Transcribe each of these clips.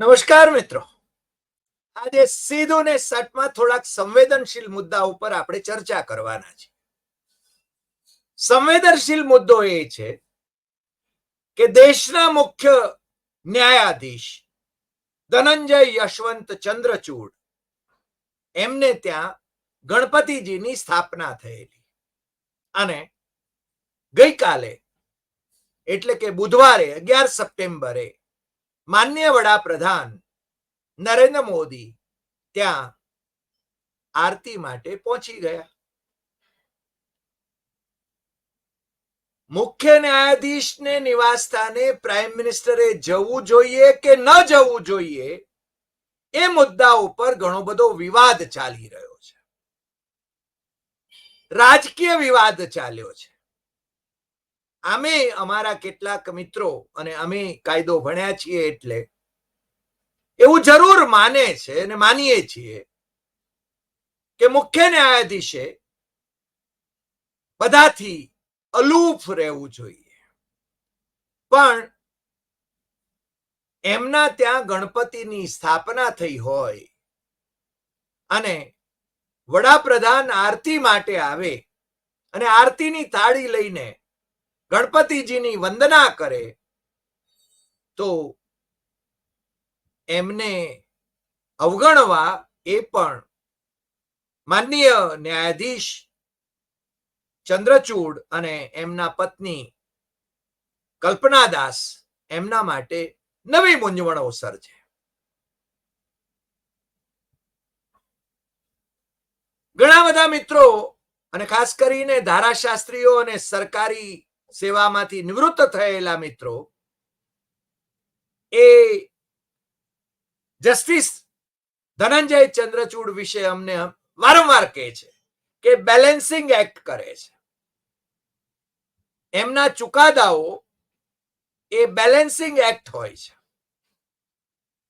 નમસ્કાર મિત્રો. આજે સીધું ને સટમાં થોડાક સંવેદનશીલ મુદ્દા ઉપર આપણે ચર્ચા કરવાના છે સંવેદનશીલ મુદ્દો એ છે કે દેશના મુખ્ય ન્યાયાધીશ ધનંજય યશવંત ચંદ્રચૂડ એમને ત્યાં ગણપતિજીની સ્થાપના થયેલી. અને ગઈકાલે, એટલે કે બુધવારે અગિયાર સપ્ટેમ્બરે માન્ય વડાપ્રધાન નરેન્દ્ર મોદી ત્યાં આરતી માટે પહોંચી ગયા. મુખ્ય ન્યાયાધીશને નિવાસ સ્થાને પ્રાઇમ મિનિસ્ટરે જવું જોઈએ કે ન જવું જોઈએ એ મુદ્દા ઉપર ઘણો બધો વિવાદ ચાલી રહ્યો છે. રાજકીય વિવાદ ચાલ્યો છે. અમે અમારા કેટલાક મિત્રો અને અમે કાયદો ભણ્યા છીએ એટલે એવું જરૂર માને છે અને માનીએ છીએ કે મુખ્ય ન્યાયાધીશે બધાથી અલૂફ રહેવું જોઈએ. પણ એમના ત્યાં ગણપતિની સ્થાપના થઈ હોય અને વડાપ્રધાન આરતી માટે આવે અને આરતીની તાળી લઈને ગણપતિજીની વંદના કરે, તો એમને અવગણવા એ પણ માનનીય ન્યાયાધીશ ચંદ્રચૂડ અને એમના પત્ની કલ્પના દાસ એમના માટે નવી મૂંઝવણો સર્જે ઘણા બધા મિત્રો, અને ખાસ કરીને ધારાશાસ્ત્રીઓ અને સરકારી સેવામાંથી નિવૃત્ત થયેલા મિત્રો, એ જસ્ટિસ ધનંજય ચંદ્રચૂડ વિશે અમને વારંવાર કહે છે કે બેલેન્સિંગ એક્ટ કરે છે. એમના ચુકાદાઓ એ બેલેન્સિંગ એક્ટ હોય છે.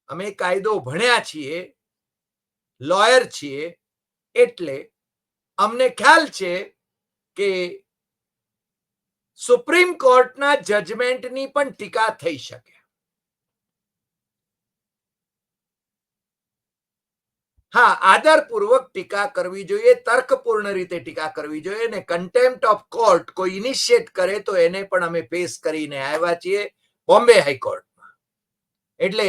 અમે કાયદો ભણ્યા છીએ, લોયર છીએ, એટલે અમને ખ્યાલ છે કે સુપ્રીમ કોર્ટના જજમેન્ટની પણ ટીકા થઈ શકે. હા, આદરપૂર્વક ટીકા કરવી જોઈએ, તર્કપૂર્ણ રીતે ટીકા કરવી જોઈએ અને કન્ટેમ્પ્ટ ઓફ કોર્ટ કોઈ ઇનિશિયેટ કરે તો એને પણ અમે ફેસ કરીને આવ્યા છીએ બોમ્બે હાઈકોર્ટમાં. એટલે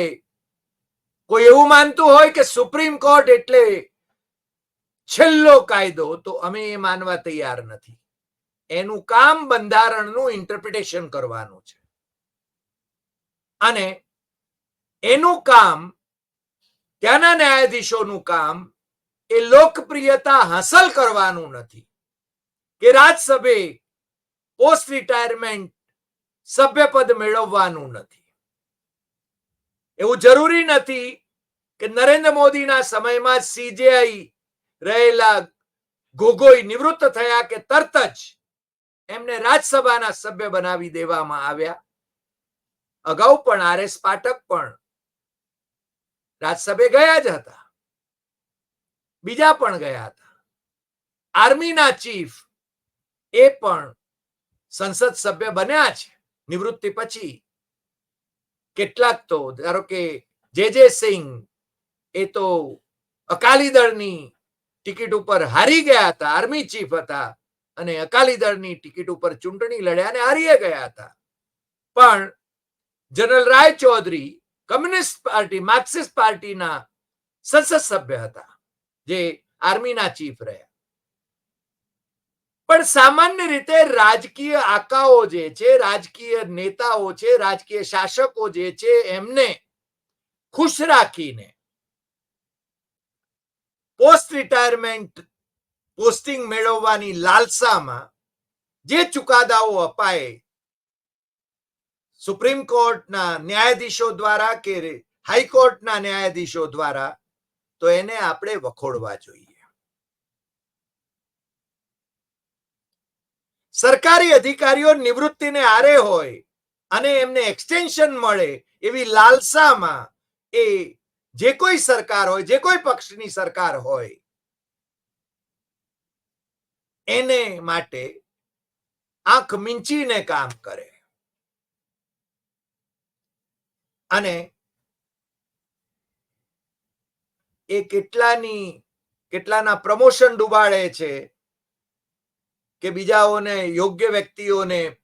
કોઈ એવું માનતું હોય કે સુપ્રીમ કોર્ટ એટલે છેલ્લો કાયદો, તો અમે એ માનવા તૈયાર નથી. એનું કામ બંધારણનું ઇન્ટરપ્રિટેશન કરવાનું છે. અને એનું કામ, ત્યાંના ન્યાયાધીશોનું કામ, એ લોકપ્રિયતા હાંસલ કરવાનું નથી. કે રાજ્યસભે પોસ્ટ રિટાયરમેન્ટ સભ્યપદ મેળવવાનું નથી. એવું જરૂરી નથી કે નરેન્દ્ર મોદીના સમયમાં સીજેઆઈ રહેલા ગોગોઈ નિવૃત્ત થયા કે તરત જ એમને રાજ્યસભાના સભ્ય બનાવી દેવામાં આવ્યા. અગાઉ પણ આર પાઠક પણ રાજ્યસભે ગયા જ હતા. બીજા પણ ગયા હતા. આર્મીના ચીફ એ પણ સંસદ સભ્ય બન્યા છે. નિવૃત્તિ પછી કેટલાક તો, ધારો કે જે જે સિંહ એ તો અકાલી દળની ટિકિટ ઉપર હારી ગયા હતા, આર્મી ચીફ હતા. અને અકાલી દળની ટિકિટ ઉપર ચૂંટણી લડ્યા અને હારીએ ગયા હતા. પણ general Rai Chaudhary communist party, Marxist પાર્ટીના સંસદ સભ્ય હતા, જે આર્મીના ચીફ રહ્યા. પણ સામાન્ય રીતે રાજકીય આકાઓ જે છે, રાજકીય નેતાઓ છે, રાજકીય શાસકો જે છે, એમને ખુશ રાખીને પોસ્ટ રિટાયરમેન્ટ પોસ્ટિંગ મેળવવાની લાલસામાં જે ચુકાદાઓ અપાય, સુપ્રીમ કોર્ટના ન્યાયાધીશો દ્વારા કે હાઈકોર્ટના ન્યાયાધીશો દ્વારા, તો એને આપણે વખોડવા જોઈએ. સરકારી અધિકારીઓ નિવૃત્તિને આરે હોય અને એમને એક્સટેન્શન મળે એવી લાલસામાં એ જે કોઈ સરકાર હોય, જે કોઈ પક્ષની સરકાર હોય એને માટે આંખ મીંચીને કામ કરે. અને એ કેટલાની, કેટલાના પ્રમોશન ડુબાડે છે કે બીજાઓને, યોગ્ય વ્યક્તિઓને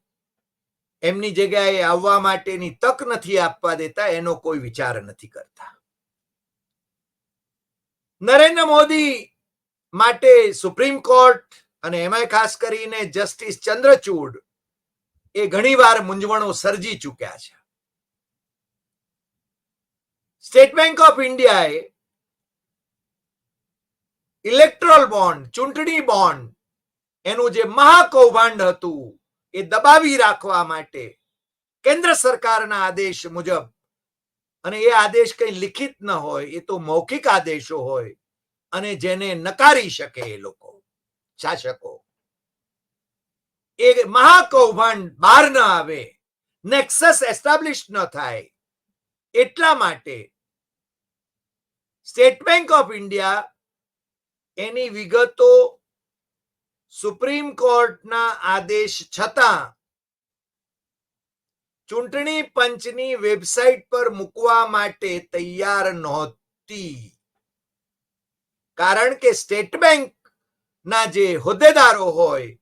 એમની જગ્યાએ આવવા માટેની તક નથી આપવા દેતા, એનો કોઈ વિચાર નથી કરતા. નરેન્દ્ર મોદી માટે સુપ્રીમ કોર્ટ અને એમાંય ખાસ કરીને જસ્ટિસ ચંદ્રચૂડ એ ઘણીવાર મૂંઝવણો સર્જી ચૂક્યા છે. સ્ટેટ બેંક ઓફ ઇન્ડિયાએ ઇલેક્ટ્રોલ બોન્ડ, ચૂંટણી બોન્ડ, એનું જે મહાકૌભાંડ હતું, એ દબાવી રાખવા માટે કેન્દ્ર સરકારના આદેશ મુજબ, અને એ આદેશ કઈ લિખિત ન હોય, એ તો મૌખિક આદેશો હોય, અને જેને નકારી શકે એ લોકો. શાસકો. એ મહાકૌભાંડ બહાર ન આવે, નેક્સસ એસ્ટાબ્લિશ ન થાય. એટલા માટે સ્ટેટ બેંક ઓફ ઇન્ડિયા એની વિગતો સુપ્રીમ કોર્ટના આદેશ છતાં ચૂંટણી પંચની વેબસાઇટ પર મૂકવા માટે તૈયાર નહોતી. કારણ કે સ્ટેટ બેંક ના જે હોદ્દેદારો હોય,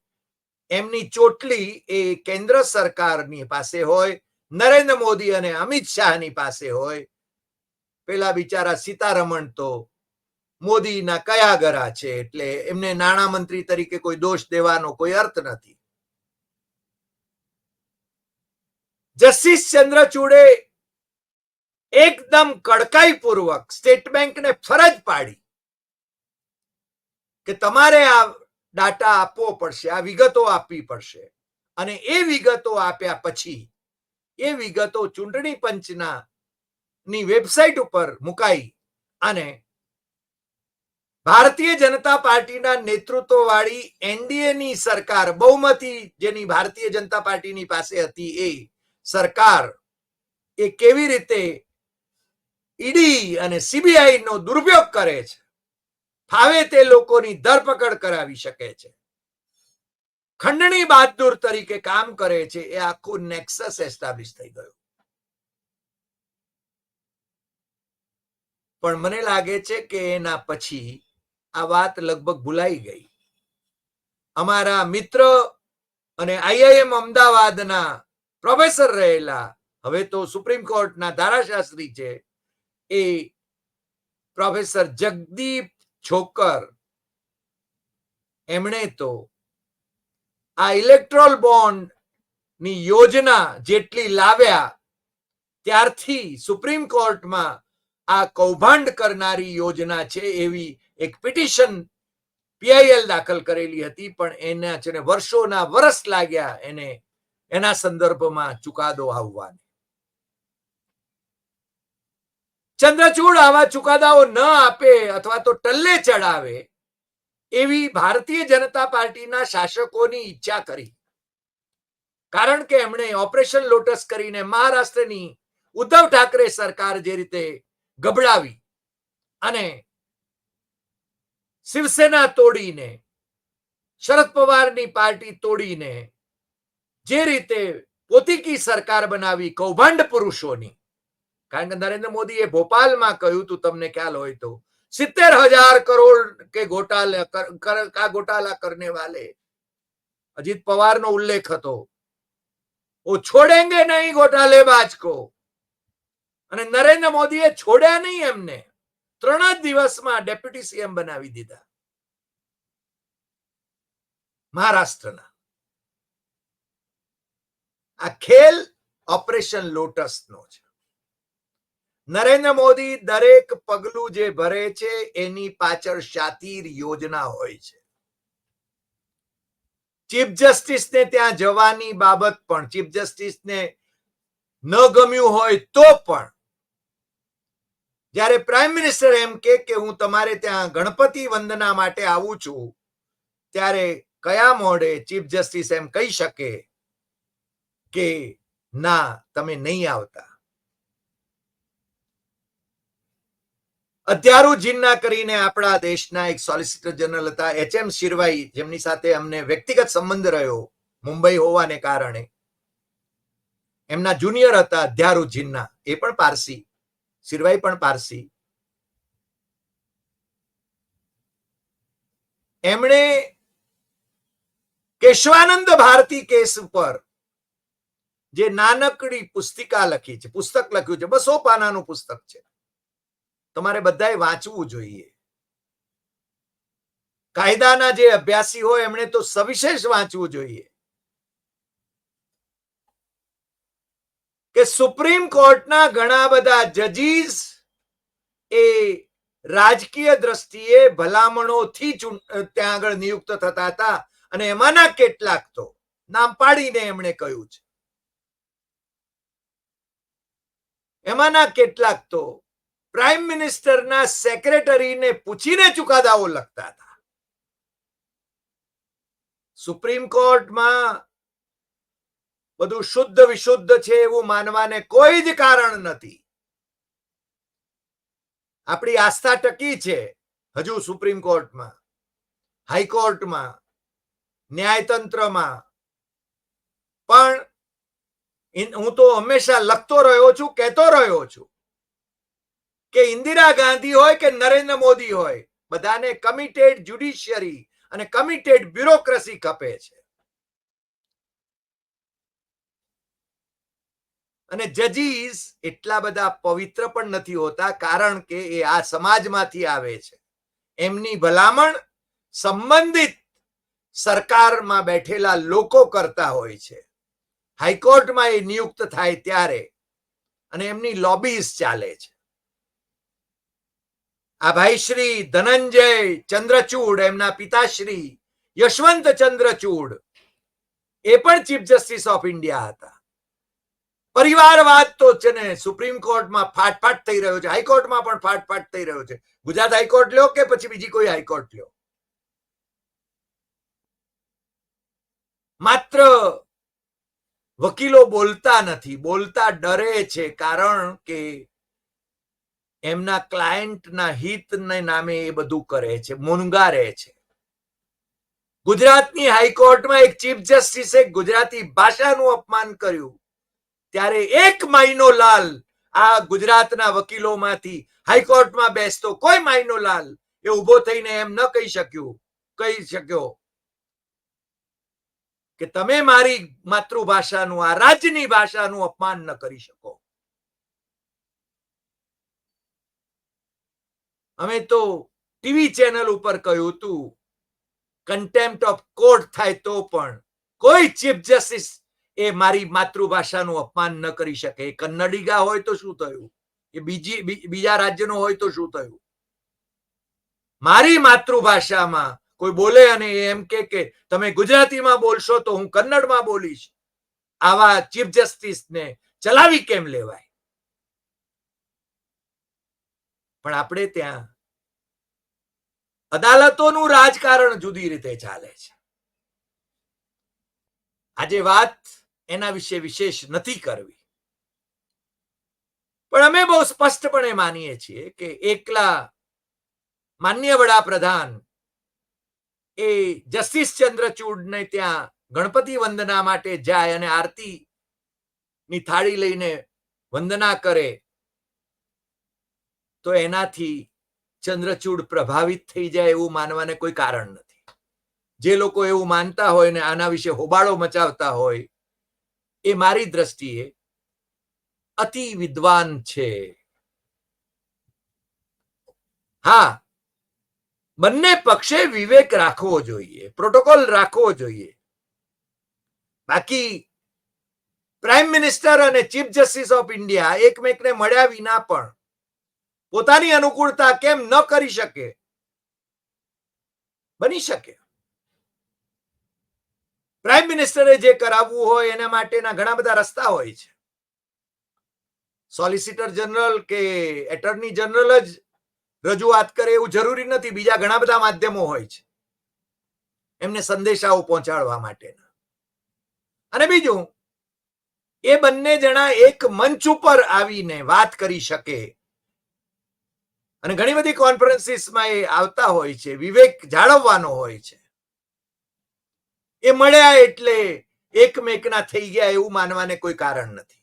એમની ચોટલી એ કેન્દ્ર સરકારની પાસે હોય, નરેન્દ્ર મોદી અને અમિત શાહની પાસે હોય. પેલા બિચારા સીતારમણ તો મોદીના કયા ગરા છે એટલે એમને નાણામંત્રી તરીકે કોઈ દોષ દેવાનો કોઈ અર્થ નથી. જસ્ટિસ ચંદ્રચૂડે એકદમ કડકાઈપૂર્વક સ્ટેટ બેંકને ફરજ પાડી. કે તમારે આ ડાટા આપવો પડશે, આ વિગતો આપવી પડશે. અને એ વિગતો આપ્યા પછી, એ વિગતો ચૂંટણી પંચના ની વેબસાઇટ ઉપર મુકાઈ અને ભારતીય જનતા પાર્ટીના નેતૃત્વ વાળી એનડીએ ની સરકાર, બહુમતી જેની ભારતીય જનતા પાર્ટીની પાસે હતી એ સરકાર, એ કેવી રીતે ઈડી અને સીબીઆઈ નો દુરુપયોગ કરે છે? ફાવે તે લોકોની ધરપકડ કરાવી શકે છે. ખંડણી બહાદુર તરીકે કામ કરે છે, એ આખું નેક્સસ એસ્ટાબ્લિશ થઈ ગયું. પણ મને લાગે છે કે એના પછી આ વાત લગભગ ભૂલાઈ ગઈ. અમારા મિત્ર અને આઈઆઈએમ અમદાવાદના પ્રોફેસર રહેલા, હવે તો સુપ્રીમ કોર્ટના ધારાશાસ્ત્રી છે, એ પ્રોફેસર જગદીપ છોકર. એમણે તો આ ઇલેક્ટ્રોલ બોન્ડની યોજના જેટલી લાવ્યા, ત્યારથી સુપ્રીમ કોર્ટમાં આ કૌભાંડ કરનારી યોજના છે એવી એક પિટિશન પીઆઈએલ દાખલ કરેલી હતી, પણ એના છે ને વર્ષોના વર્ષ લાગ્યા એને એના સંદર્ભમાં ચુકાદો આવવાને. ચંદ્રચૂડ આવા ચુકાદાઓ ન આપે અથવા તો ટલ્લે ચડાવે એવી ભારતીય જનતા પાર્ટીના શાસકોની ઈચ્છા કરી. કારણ કે એમણે ઓપરેશન લોટસ કરીને મહારાષ્ટ્રની ઉદ્ધવ ઠાકરે સરકાર જે રીતે ગબડાવી અને શિવસેના તોડીને, શરદ પવારની પાર્ટી તોડીને જે રીતે પોતીકી સરકાર બનાવી કૌભાંડ પુરુષોની કારણ કે નરેન્દ્ર મોદીએ ભોપાલમાં કહ્યું હતું તમને ખ્યાલ હોય તો, સિત્તેર હજાર કરોડ કે ગોટાલા કા ગોટાલા કરને વાલે. અજીત પવારનો ઉલ્લેખ હતો. ઓ છોડેંગે નહીં ગોટાલેબાજ કો. અને નરેન્દ્ર મોદીએ છોડ્યા નહીં એમને. ત્રણ જ દિવસમાં ડેપ્યુટી સીએમ બનાવી દીધા. મહારાષ્ટ્રના. આ ખેલ ઓપરેશન લોટસનો છે. નરેન્દ્ર મોદી દરેક પગલું જે ભરે છે, એની પાછળ શાતીર યોજના હોય છે. ચીફ જસ્ટિસ ને ત્યાં જવાની બાબત પણ, ચીફ જસ્ટિસ ને ન ગમ્યું હોય તો પણ, જ્યારે પ્રાઇમ મિનિસ્ટર એમ કે કે હું તમારે ત્યાં ગણપતિ વંદના માટે આવું છું, ત્યારે કયા મોડે ચીફ જસ્ટિસ એમ કહી શકે કે, ના, તમે નહીં આવતા. અત્યારું જીન્ના કરીને આપણા દેશના એક સોલિસિટર જનરલ હતા, એચ એમ શિરવાઈ, જેમની સાથે અમને વ્યક્તિગત સંબંધ રહ્યો મુંબઈ હોવાને કારણે. એમના જુનિયર હતા અધ્યારુ જીન્ના, એ પણ પારસી, શિરવાઈ પણ પારસી. એમણે કેશવાનંદ ભારતી કેસ ઉપર જે નાનકડી પુસ્તિકા લખી છે, પુસ્તક લખ્યું છે, બસો પાનાનું પુસ્તક છે. તમારે બધાએ વાંચવું જોઈએ. કાયદાના જે અભ્યાસી હોય એમણે તો સવિશેષ વાંચવું જોઈએ. કે સુપ્રીમ કોર્ટના ઘણા બધા જજીસ એ રાજકીય દ્રષ્ટિએ ભલામણોથી ત્યાં આગળ નિયુક્ત થતા હતા અને એમાંના કેટલાક તો, નામ પાડીને એમણે કહ્યું છે. એમાંના કેટલાક તો પ્રાઇમ મિનિસ્ટરના સેક્રેટરીને પૂછીને ચુકાદાઓ લખતા હતા. સુપ્રીમ કોર્ટમાં બધું શુદ્ધ વિશુદ્ધ છે એવું માનવાને કોઈ જ કારણ નથી. આપણી આસ્થા ટકી છે હજુ સુપ્રીમ કોર્ટમાં હાઈકોર્ટમાં ન્યાયતંત્રમાં. પણ હું તો હંમેશા લખતો રહ્યો છું, કહેતો રહ્યો છું. કે ઇન્દિરા ગાંધી હોય કે નરેન્દ્ર મોદી હોય, બધાને કમિટેડ જ્યુડિશિયરી અને કમિટેડ બ્યુરોક્રસી ખપે છે. અને જજીસ એટલા બધા પવિત્ર પણ નથી હોતા, કારણ કે એ આ સમાજમાંથી આવે છે. એમની ભલામણ સંબંધિત સરકારમાં બેઠેલા લોકો કરતા હોય છે. હાઈકોર્ટમાં એ નિયુક્ત થાય ત્યારે અને એમની લોબીઝ ચાલે છે. આ ભાઈ શ્રી ધનંજય ચંદ્રચૂડ, એમના પિતાશ્રી યશવંત ચંદ્રચૂડ, એ પણ ચીફ જસ્ટિસ ઓફ ઇન્ડિયા હતા. પરિવારવાદ તો છે ને, સુપ્રીમ કોર્ટમાં ફાટફાટ થઈ રહ્યો છે, હાઈકોર્ટમાં પણ ફાટફાટ થઈ રહ્યો છે. ગુજરાત હાઈકોર્ટ લ્યો કે પછી બીજી કોઈ હાઈકોર્ટ લ્યો? માત્ર વકીલો બોલતા નથી, બોલતા ડરે છે કારણ કે એમના ક્લાયન્ટના હિતને નામે એ બધું કરે છે મુનગારે છે. ગુજરાતની હાઈકોર્ટમાં એક ચીફ જસ્ટિસે ગુજરાતી ભાષાનું અપમાન કર્યું. ત્યારે એક માઇનો લાલ આ ગુજરાતના વકીલોમાંથી હાઈકોર્ટમાં બેસતો કોઈ માઇનો લાલ એ ઊભો થઈને એમ ન કહી શક્યું, કહી શક્યો કે તમે મારી માતૃભાષાનું, આ રાજ્યની ભાષાનું અપમાન ન કરી શકો. અમે તો ટીવી ચેનલ ઉપર કહ્યું હતું કન્ટેમ્પ્ટ ઓફ કોર્ટ થાય તો પણ કોઈ ચીફ જસ્ટિસ એ મારી માતૃભાષાનું અપમાન ન કરી શકે. કન્નડિગા હોય તો શું થયું? એ બીજી બીજા રાજ્યનો હોય તો શું થયું? મારી માતૃભાષામાં કોઈ બોલે અને એમ કે કે, તમે ગુજરાતીમાં બોલશો તો હું કન્નડમાં બોલીશ. આવા ચીફ જસ્ટિસને ચલાવી કેમ લેવાય? પણ આપણે ત્યાં અદાલતોનું રાજકારણ જુદી રીતે ચાલે છે. આજે વાત એના વિશે વિશેષ નથી કરવી. પણ અમે બહુ સ્પષ્ટપણે માનીએ છીએ કે એકલા માન્ય વડાપ્રધાન એ જસ્ટિસ ચંદ્રચૂડને ત્યાં ગણપતિ વંદના માટે જાય અને આરતી ની થાળી લઈને વંદના કરે તો એનાથી ચંદ્રચૂડ પ્રભાવિત થઈ જાય એવું માનવાને કોઈ કારણ નથી. જે લોકો એવું માનતા હોય ને આના વિશે હોબાળો મચાવતા હોય, એ મારી દ્રષ્ટિએ અતિ વિદ્વાન છે. હા, બંને પક્ષે વિવેક રાખવો જોઈએ, પ્રોટોકોલ રાખવો જોઈએ. બાકી પ્રાઇમ મિનિસ્ટર અને ચીફ જસ્ટિસ ઓફ ઇન્ડિયા એકમેકને મળ્યા વિના પણ પોતાની અનુકૂળતા કેમ ન કરી શકે? બની શકે. પ્રાઇમ મિનિસ્ટરે જે કરાવવું હોય એના માટેના ઘણા બધા રસ્તા હોય છે. સોલિસિટર જનરલ કે એટર્ની જનરલ જ રજૂઆત કરે એવું જરૂરી નથી. બીજા ઘણા બધા માધ્યમો હોય છે. એમને સંદેશાઓ પહોંચાડવા માટેના. અને બીજું, એ બંને જણા એક મંચ ઉપર આવીને વાત કરી શકે. અને ઘણી બધી કોન્ફરન્સીસમાં એ આવતા હોય છે, વિવેક જાળવવાનો હોય છે. એ મળ્યા એટલે એકમેકના થઈ ગયા એવું માનવાને કોઈ કારણ નથી.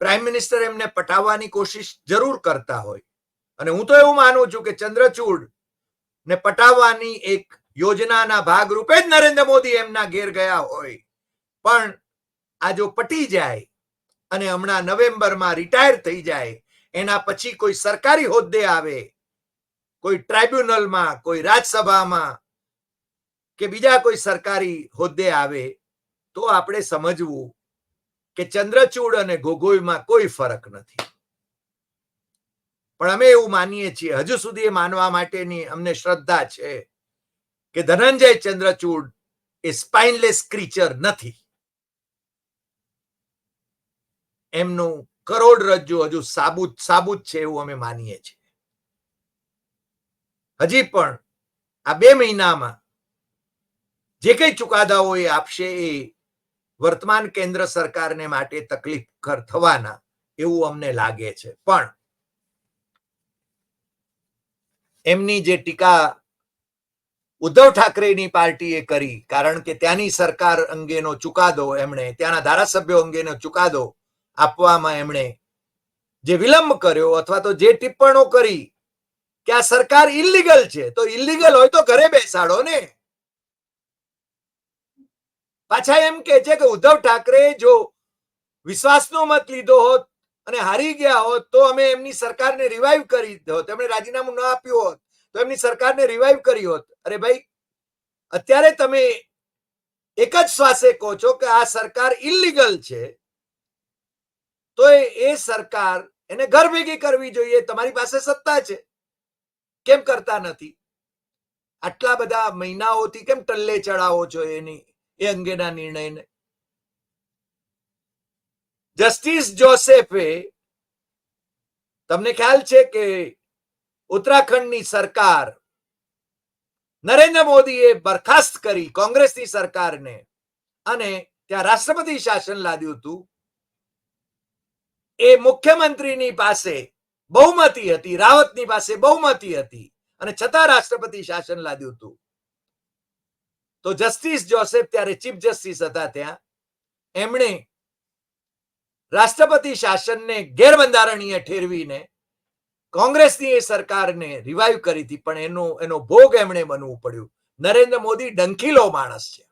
પ્રાઇમ મિનિસ્ટર એમને પટાવવાની કોશિશ જરૂર કરતા હોય. અને હું તો એવું માનું છું કે ચંદ્રચૂડ ને પટાવવાની એક યોજનાના ભાગ રૂપે જ નરેન્દ્ર મોદી એમના ઘેર ગયા હોય. પણ આ જો પટી જાય અને હમણાં નવેમ્બરમાં રિટાયર થઈ જાય એના પછી કોઈ સરકારી હોદ્દે આવે, કોઈ ટ્રાઇબ્યુનલમાં, કોઈ રાજ્યસભામાં કે બીજા કોઈ સરકારી હોદ્દે આવે, તો આપણે સમજવું કે ચંદ્રચૂડ અને ગોગોઈમાં કોઈ ફરક નથી. પણ અમે એવું માનીએ છીએ, હજુ સુધી એ માનવા માટેની અમને શ્રદ્ધા છે કે ધનંજય ચંદ્રચૂડ એ સ્પાઇનલેસ ક્રીચર નથી. એમનું કરોડરજ્જુ હજુ સાબુત સાબુત છે એવું અમે માનીએ છીએ. હજી પણ આ બે મહિનામાં જે કઈ ચુકાદાઓ એ આપશે એ વર્તમાન કેન્દ્ર સરકારને માટે તકલીફ કર થવાના એવું અમને લાગે છે. પણ એમની જે ટીકા ઉદ્ધવ ઠાકરેની પાર્ટીએ કરી, કારણ કે ત્યાંની સરકાર અંગેનો ચુકાદો એમણે, ત્યાંના ધારાસભ્યો અંગેનો ચુકાદો આપવામાં એમણે જે વિલંબ કર્યો અથવા તો જે ટિપ્પણો કરી કે આ સરકાર ઇલીગલ છે, તો ઇલીગલ હોય તો ઘરે બેસાડો ને. પાછા એમ કે છે કે ઉદ્ધવ ઠાકરે જો વિશ્વાસનો મત લીધો હોત અને હારી ગયા હોત, તો અમે એમની સરકારને રિવાઈવ કરી હોત. એમણે રાજીનામું ન આપ્યું હોત, તો એમની સરકારને રિવાઈવ કરી હોત. અરે ભાઈ, અત્યારે તમે એક જ શ્વાસે કહો છો કે આ સરકાર ઇલીગલ છે તો એ- સરકાર એને ઘર ભેગી કરવી જોઈએ. તમારી પાસે સત્તા છે. કેમ કરતા નથી? આટલા બધા મહિનાઓથી કેમ ટલ્લે ચડાવો છો એની, એ અંગેના નિર્ણયને? જસ્ટિસ જોસેફે તમને ખ્યાલ છે કે ઉત્તરાખંડની સરકાર નરેન્દ્ર મોદીએ બરખાસ્ત કરી કોંગ્રેસની સરકારને અને ત્યાં રાષ્ટ્રપતિ શાસન લાદ્યું હતું. એ મુખ્યમંત્રીની પાસે બહુમતી હતી, રાવતની પાસે બહુમતી હતી અને છતાં રાષ્ટ્રપતિ શાસન લાદ્યું હતું. તો જસ્ટિસ જોસેફ ત્યારે ચીફ જસ્ટિસ હતા ત્યાં. એમણે રાષ્ટ્રપતિ શાસનને ગેરબંધારણીય ઠેરવીને કોંગ્રેસની એ સરકારને રિવાઈવ કરી હતી, પણ એનો એનો ભોગ એમણે બનવું પડ્યું. નરેન્દ્ર મોદી ડંખીલો માણસ છે.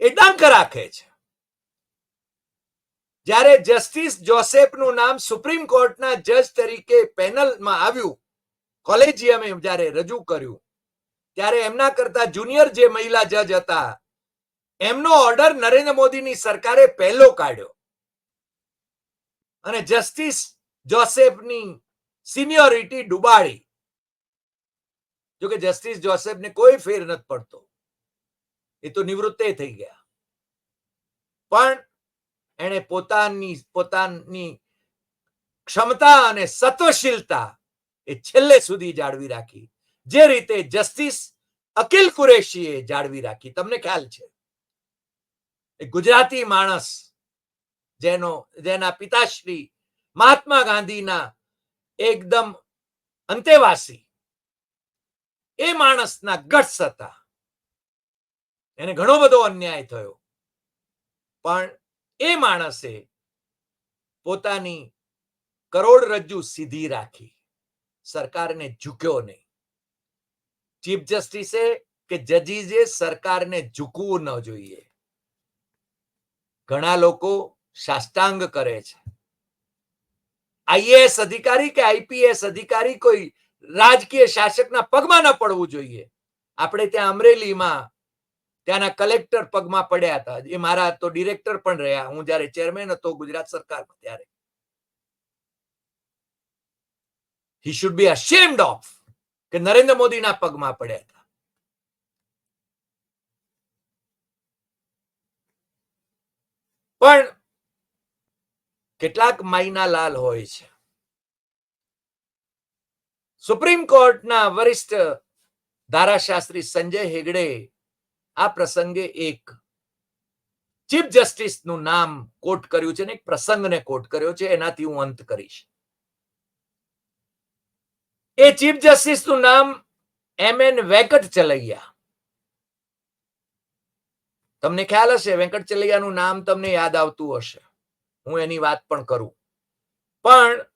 એ ડંખ રાખે છે. જ્યારે જસ્ટિસ જોસેફનું નામ સુપ્રીમ કોર્ટના જજ તરીકે પેનલમાં આવ્યું, કોલેજિયમે જ્યારે રજૂ કર્યું, ત્યારે એમના કરતા જુનિયર જે મહિલા જજ હતા, એમનો ઓર્ડર નરેન્દ્ર મોદીની સરકારે પહેલો કાઢ્યો. અને જસ્ટિસ જોસેફની સિનિયોરિટી ડુબાડી. જોકે જસ્ટિસ જોસેફને કોઈ ફેર નથી પડતો. એ તો નિવૃત્તે થઈ ગયા. પણ એણે પોતાની પોતાની ક્ષમતા અને સત્વશીલતા એ છેલ્લે સુધી જાળવી રાખી. જે રીતે જસ્ટિસ અકિલ કુરેશીએ જાળવી રાખી. તમને ખ્યાલ છે? એ ગુજરાતી માણસ જેનો, જેના પિતાશ્રી મહાત્મા ગાંધીના એકદમ અંતેવાસી, એ માણસના ગટ્સ હતા એને ઘણો બધો અન્યાય થયો. પણ એ માણસે પોતાની કરોડરજ્જુ સીધી રાખી. સરકારને ઝૂક્યો નહીં. ચીફ જસ્ટિસે કે જજીસે સરકારને ઝૂકવું ન જોઈએ. ઘણા લોકો સાષ્ટાંગ કરે છે. આઈએએસ અધિકારી કે આઈપીએસ અધિકારી કોઈ રાજકીય શાસકના પગમાં ન પડવું જોઈએ. આપણે ત્યાં અમરેલીમાં ત્યાંના કલેક્ટર પગમાં પડ્યા હતા. એ મારા તો ડિરેક્ટર પણ રહ્યા. હું જયારે ચેરમેન હતો ગુજરાત સરકારમાં ત્યારે. હી શુડ બી અશેમ્ડ ઓફ કે નરેન્દ્ર મોદીના પગમાં પડ્યા હતા. પણ કેટલાક માયના લાલ હોય છે. સુપ્રીમ કોર્ટના વરિષ્ઠ ધારાશાસ્ત્રી સંજય હેગડે આ પ્રસંગે એક ચીફ જસ્ટિસનું નામ કોટ કર્યું છે ને એક પ્રસંગને કોટ કર્યો છે. એનાથી હું અંત કરીશ. એ ચીફ જસ્ટિસનું નામ એમ એન વેંકટ ચલૈયા. તમને ખ્યાલ હશે, વેંકટ ચલૈયાનું નામ તમને યાદ આવતું હશે. હું એની વાત પણ કરું. પણ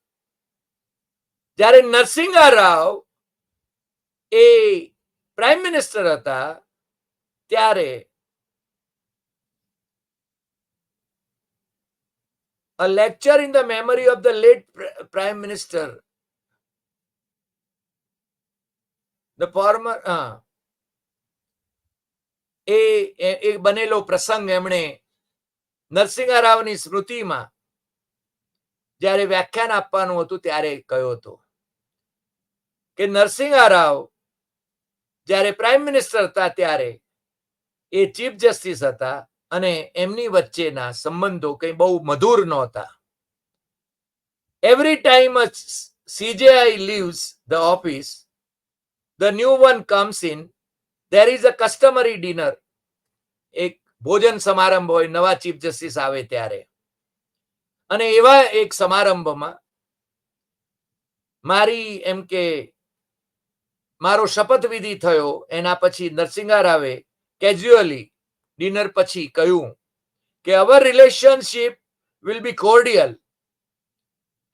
જ્યારે નરસિંહા રાવ એ પ્રાઇમ મિનિસ્ટર હતા ત્યારે a lecture in the memory of the late pr- prime minister. The former એ- એ બનેલો પ્રસંગ એમણે નરસિંહ રાવની સ્મૃતિમાં જ્યારે વ્યાખ્યાન આપવાનું હતું ત્યારે કયો હતો. કે નરસિંહ રાવ જ્યારે પ્રાઇમ મિનિસ્ટર હતા ત્યારે એ ચીફ જસ્ટિસ હતા અને એમની વચ્ચેના સંબંધો કંઈ બહુ મધુર નહોતા. Every time CJI leaves the office the new one comes in there is a customary dinner એક ભોજન સમારંભ હોય, નવા ચીફ જસ્ટિસ આવે ત્યારે. અને એવા એક સમારંભમાં મારી એમ કે મારો શપથવિધિ થયો, એના પછી નરસિંહા રાવે કેઝ્યુઅલી ડિનર પછી કહ્યું કે અવર રિલેશનશિપ વિલ બી કોર્ડિયલ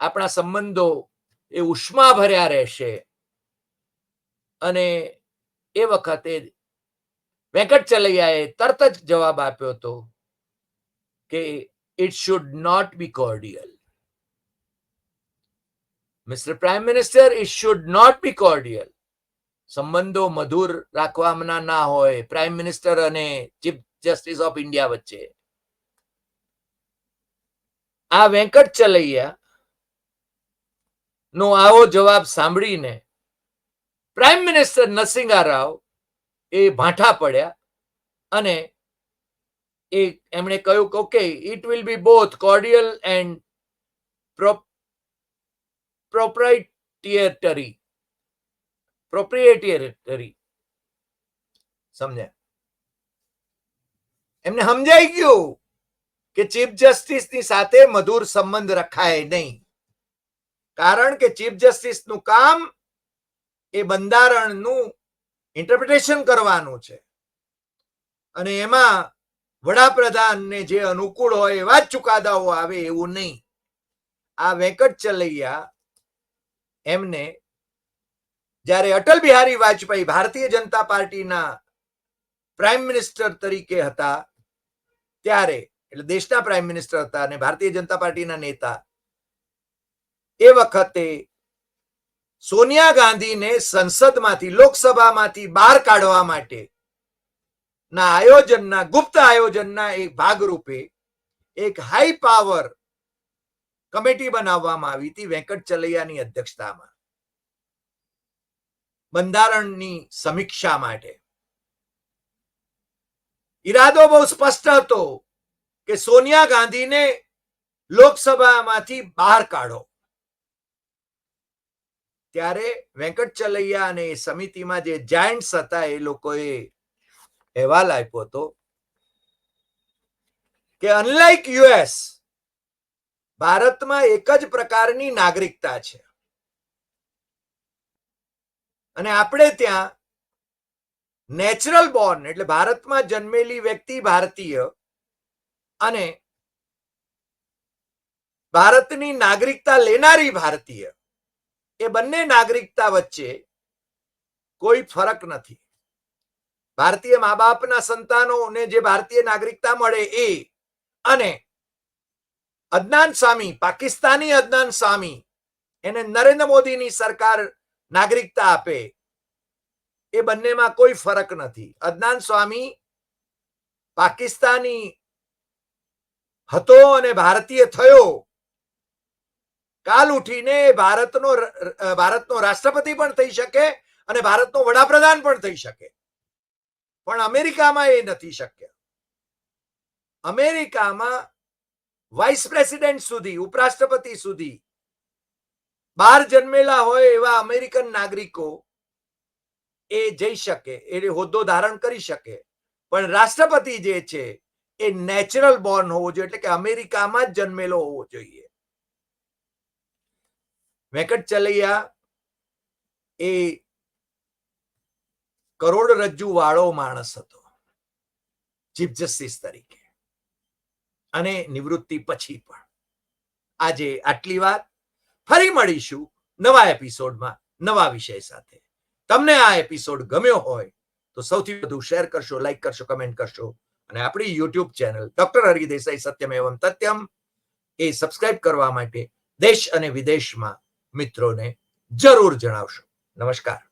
આપણા સંબંધો એ ઉષ્મા ભર્યા રહેશે. અને એ વખતે વેંકટ ચલૈયાએ તરત જ જવાબ આપ્યો હતો કે it should not be cordial mister prime minister it should not be cordial સંબંધો મધુર રાખવાના ના હોય પ્રાઇમ મિનિસ્ટર અને ચીફ જસ્ટિસ ઓફ ઇન્ડિયા વચ્ચે. આ વેંકટ ચલૈયા નો આવો જવાબ સાંભળીને પ્રાઇમ મિનિસ્ટર નરસિંહા રાવ એ ભાંઠા પડ્યા અને એ એમણે કહ્યું કે okay it will be both cordial and proprietary proprietary સમજ્યા? એમને સમજાઈ ગયું કે ચીફ જસ્ટિસની સાથે મધુર સંબંધ રખાય નહીં. કારણ કે ચીફ જસ્ટિસનું કામ એ બંધારણનું ઇન્ટરપ્રિટેશન કરવાનું છે. અને એમાં વડાપ્રધાનને જે અનુકૂળ હોય એવા જ ચુકાદાઓ આવે એવું નહીં. આ વેંકટ ચલૈયા એમને જ્યારે અટલ બિહારી વાજપેયી ભારતીય જનતા પાર્ટીના પ્રાઇમ મિનિસ્ટર તરીકે હતા, ત્યારે, એટલે દેશના પ્રાઇમ મિનિસ્ટર હતા અને ભારતીય જનતા પાર્ટીના નેતા, એ વખતે સોનિયા ગાંધીને સંસદમાંથી, લોકસભામાંથી બહાર કાઢવા માટે, ના આયોજનના, ગુપ્ત આયોજનના એક ભાગરૂપે એક હાઈ પાવર કમિટી બનાવવામાં આવી હતી વેંકટ ચલૈયાની અધ્યક્ષતામાં. બંધારણની સમીક્ષા માટે. ઈરાદો બહુ સ્પષ્ટ હતો કે સોનિયા ગાંધીને લોકસભામાંથી બહાર કાઢો. ત્યારે વેંકટ ચલૈયા અને એ સમિતિમાં જે જાયન્ટ્સ હતા એ લોકોએ અહેવાલ આપ્યો હતો કે અનલાઇક યુએસ ભારતમાં એક જ પ્રકારની નાગરિકતા છે. અને આપણે ત્યાં નેચરલ બોર્ન એટલે ભારતમાં જન્મેલી વ્યક્તિ ભારતીય અને ભારતની નાગરિકતા લેનારી ભારતીય, એ બંને નાગરિકતા વચ્ચે કોઈ ફરક નથી. ભારતીય મા બાપના સંતાનોને જે ભારતીય નાગરિકતા મળે એ અને અદનાન સામી પાકિસ્તાની અદનાન સામી એને નરેન્દ્ર મોદીની સરકાર નાગરિકતા આપે, એ બંનેમાં કોઈ ફરક નથી. અદનાન સ્વામી પાકિસ્તાની હતો અને ભારતીય થયો. કાલ ઉઠીને ભારતનો ભારતનો રાષ્ટ્રપતિ પણ થઈ શકે અને ભારતનો વડાપ્રધાન પણ થઈ શકે. પણ અમેરિકામાં એ નથી શક્ય. અમેરિકામાં વાઇસ પ્રેસિડેન્ટ સુધી, ઉપરાષ્ટ્રપતિ સુધી બહાર જન્મેલા હોય એવા અમેરિકન નાગરિકો એ જઈ શકે એ હોદ્દો ધારણ કરી શકે. પણ રાષ્ટ્રપતિ જે છે, એ નેચરલ બોર્ન હોવો જોઈએ, એટલે કે અમેરિકામાં જ જન્મેલો હોવો જોઈએ. વેંકટ ચલૈયા એ કરોડરજ્જુ વાળો માણસ હતો, ચીફ જસ્ટિસ તરીકે. અને નિવૃત્તિ પછી પણ. આજે આટલી વાત. ફરી મળીશું નવા એપિસોડમાં નવા વિષય સાથે. તમને આ એપિસોડ ગમ્યો હોય તો સૌથી વધુ શેર કરશો, લાઈક કરશો, કમેન્ટ કરશો અને આપણી યુટ્યુબ ચેનલ ડોક્ટર હરિદેસાઈ સત્યમ એવમ તત્યમ એ સબસ્ક્રાઇબ કરવા માટે દેશ અને વિદેશમાં મિત્રોને જરૂર જણાવશો. નમસ્કાર.